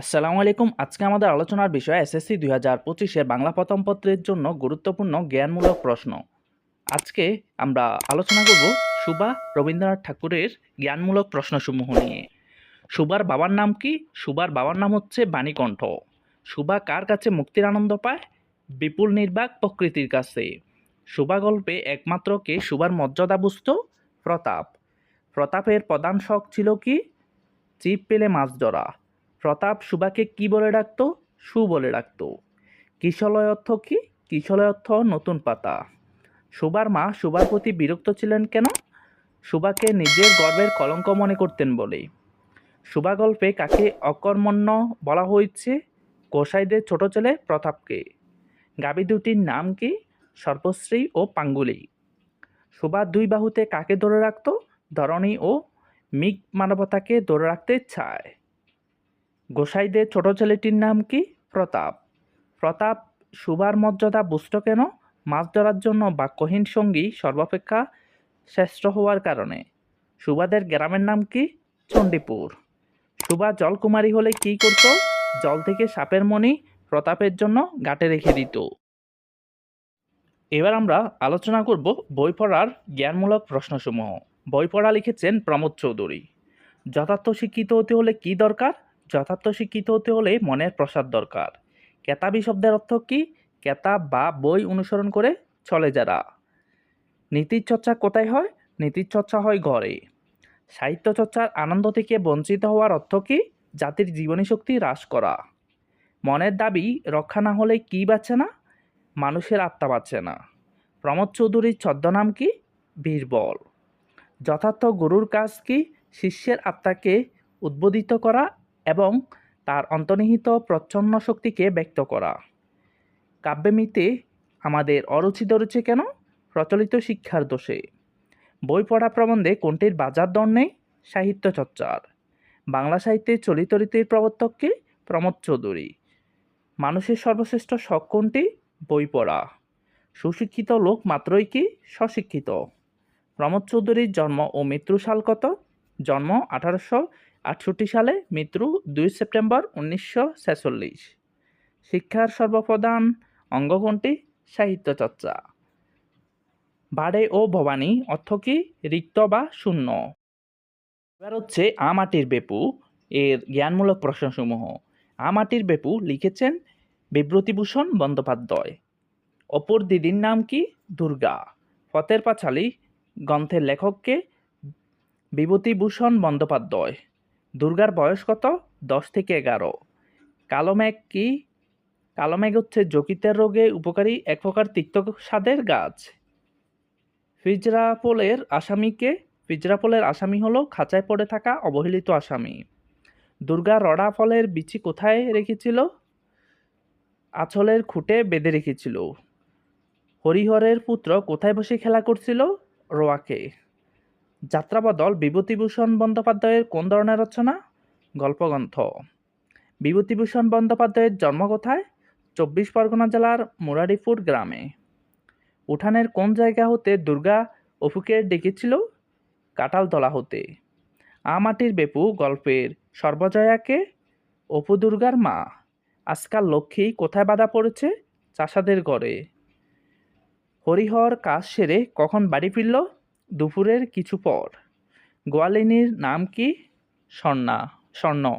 আসসালামু আলাইকুম। আজকে আমাদের আলোচনার বিষয় এসএসসি দুই হাজার পঁচিশের বাংলা প্রথম পত্রের জন্য গুরুত্বপূর্ণ জ্ঞানমূলক প্রশ্ন। আজকে আমরা আলোচনা করব সুবা রবীন্দ্রনাথ ঠাকুরের জ্ঞানমূলক প্রশ্নসমূহ নিয়ে। সুবার বাবার নাম কি? সুবার বাবার নাম হচ্ছে বাণীকণ্ঠ। সুবা কার কাছে মুক্তির আনন্দ পায়? বিপুল নির্বাক প্রকৃতির কাছে। সুবা গল্পে একমাত্র কে? সুবার মর্যাদা বুঝত প্রতাপ। প্রতাপের প্রধান শখ ছিল কি? চিপ পেলে মাছ ধরা। প্রতাপ সুবাকে কি বলে ডাকতো? সু বলে ডাকতো। কিশলয় অর্থ কি? কিশলয় অর্থ নতুন পাতা। সুবার মা সুবার প্রতি বিরক্ত ছিলেন কেন? সুবাকে নিজের গর্বের কলঙ্ক মনে করতেন বলে। সুবা গল্পে কাকে অকর্মণ্য বলা হয়েছে? গোসাইদের ছোট ছেলে প্রতাপকে। গাবি দুটির নাম কি? সর্বশ্রী ও পাঙ্গুলি। সুবা দুই বাহুতে কাকে ধরে রাখত? ধরণী ও মিগ মানবতাকে ধরে রাখতে চায়। গোসাইদের ছোট ছেলেটির নাম কি? প্রতাপ। প্রতাপ সুবার মর্যাদা বুঝত কেন? মাছ ধরার জন্য বাক্যহীন সঙ্গী সর্বাপেক্ষা শ্রেষ্ঠ হওয়ার কারণে। সুবাদের গ্রামের নাম কি? চণ্ডীপুর। সুবা জলকুমারী হলে কি করত? জল থেকে সাপের মণি প্রতাপের জন্য গাটে রেখে দিত। এবার আমরা আলোচনা করব বই পড়ার জ্ঞানমূলক প্রশ্নসমূহ। বই পড়া লিখেছেন প্রমোদ চৌধুরী। যথার্থ শিক্ষিত হতে হলে কি দরকার? যথার্থ শিক্ষিত হতে হলে মনের প্রসাদ দরকার। কেতাবি শব্দের অর্থ কি? কেতাব বা বই অনুসরণ করে চলে যারা। নীতির চর্চা কোথায় হয়? নীতির চর্চা হয় ঘরে। সাহিত্য চর্চার আনন্দ থেকে বঞ্চিত হওয়ার অর্থ কি? জাতির জীবনী শক্তি হ্রাস করা। মনের দাবি রক্ষা না হলে কি বাঁচে না? মানুষের আত্মা বাঁচে না। প্রমোদ চৌধুরীর ছদ্মনাম কি? বীরবল। যথার্থ গুরুর কাজ কি? শিষ্যের আত্মাকে উদ্বোধিত করা এবং তার অন্তর্নিহিত প্রচ্ছন্ন শক্তিকে ব্যক্ত করা। কাব্যমিতে আমাদের অরুচি দরুচি কেন? প্রচলিত শিক্ষার দোষে। বই পড়া প্রবন্ধে কোনটির বাজার দর নেই? সাহিত্য চর্চার। বাংলা সাহিত্যে চলিত রীতির প্রবর্তককে প্রমোদ চৌধুরী। মানুষের সর্বশ্রেষ্ঠ শখ কোনটি? বই পড়া। সুশিক্ষিত লোক মাত্রই কি স্বশিক্ষিত? প্রমোদ চৌধুরীর জন্ম ও মৃত্যু সাল কত? জন্ম আঠারোশো আটষট্টি সালে মৃত্যু দুই সেপ্টেম্বর উনিশশো ছেচল্লিশ। শিক্ষার সর্বপ্রধান অঙ্গ কোনটি? সাহিত্য চর্চা। বাড়ে ও ভবানী অর্থ কি? রিক্ত বা শূন্য। এবার হচ্ছে আমাটির বেপু, এর জ্ঞানমূলক প্রশ্নসমূহ। আমাটির বেপু লিখেছেন বিব্রতিভূষণ বন্দ্যোপাধ্যায়। অপর দিদির নাম কি? দুর্গা। ফতের পাঁচালী, গ্রন্থের লেখককে বিভূতিভূষণ বন্দ্যোপাধ্যায়। দুর্গার বয়স কত? দশ থেকে এগারো। কালো মেঘ কি? কালো মেঘ হচ্ছে যকিতের রোগে উপকারী এক প্রকার তিক্ত স্বাদের গাছ। ফিজরাপোলের আসামিকে ফিজরাপোলের আসামি হলো খাঁচায় পড়ে থাকা অবহেলিত আসামি। দুর্গা রডা ফলের বিচি কোথায় রেখেছিল? আঁচলের খুঁটে বেঁধে রেখেছিল। হরিহরের পুত্র কোথায় বসে খেলা করছিল? রোয়াকে। যাত্রাবদল বিভূতিভূষণ বন্দ্যোপাধ্যায়ের কোন ধরনের রচনা? গল্পগ্রন্থ। বিভূতিভূষণ বন্দ্যোপাধ্যায়ের জন্ম কোথায়? চব্বিশ পরগনা জেলার মুরারিপুর গ্রামে। উঠানের কোন জায়গা হতে দুর্গা অফুকে ডেকেছিল কাটালতলা হতে। আমাটির বেপু গল্পের সর্বজয়াকে অপু দুর্গার মা। আজকাল লক্ষ্মী কোথায় বাধা পড়েছে? চাষাদের ঘরে। হরিহর কাজ সেরে কখন বাড়ি ফিরল? দুপুরের কিছু পর। গোয়ালিনীর নাম কি? স্বর্ণা স্বর্ণ।